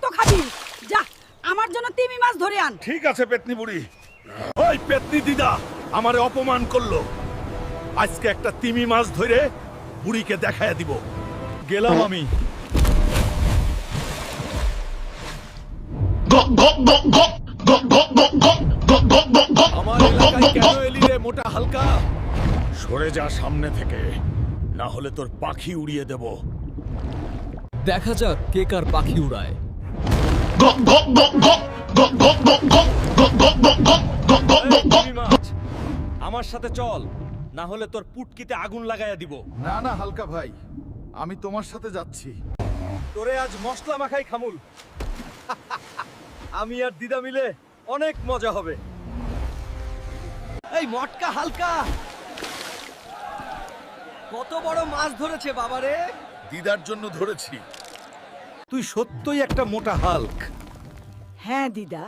কত খাবি যা আমার জন্য তিমি মাছ ধরে আন ঠিক আছে পেতনি বুড়ি ওই পেতনি দিদা আমারে অপমান করল আজকে একটা তিমি মাছ ধরে বুড়িকে দেখায় দিব গেলাম আমি আমার এলাকায় কেন এলি মোটা হালকা সরে যা সামনে থেকে না হলে তোর পাখি উড়িয়ে দেব দেখা যাক কে কার পাখি উড়ায় আমার সাথে চল না হলে তোর পুটকিতে আগুন লাগাইয়া দিব। না না হালকা ভাই। আমি তোমার সাথে যাচ্ছি। তোরে আজ মশলা মাখাই খামুল। আমি আর দিদা মিলে অনেক মজা হবে। এই মটকা হালকা। কত বড় মাছ ধরেছে বাবারে। দিদার জন্য ধরেছি। তুই সত্যই একটা মোটা হাল্ক। হ্যাঁ দিদা।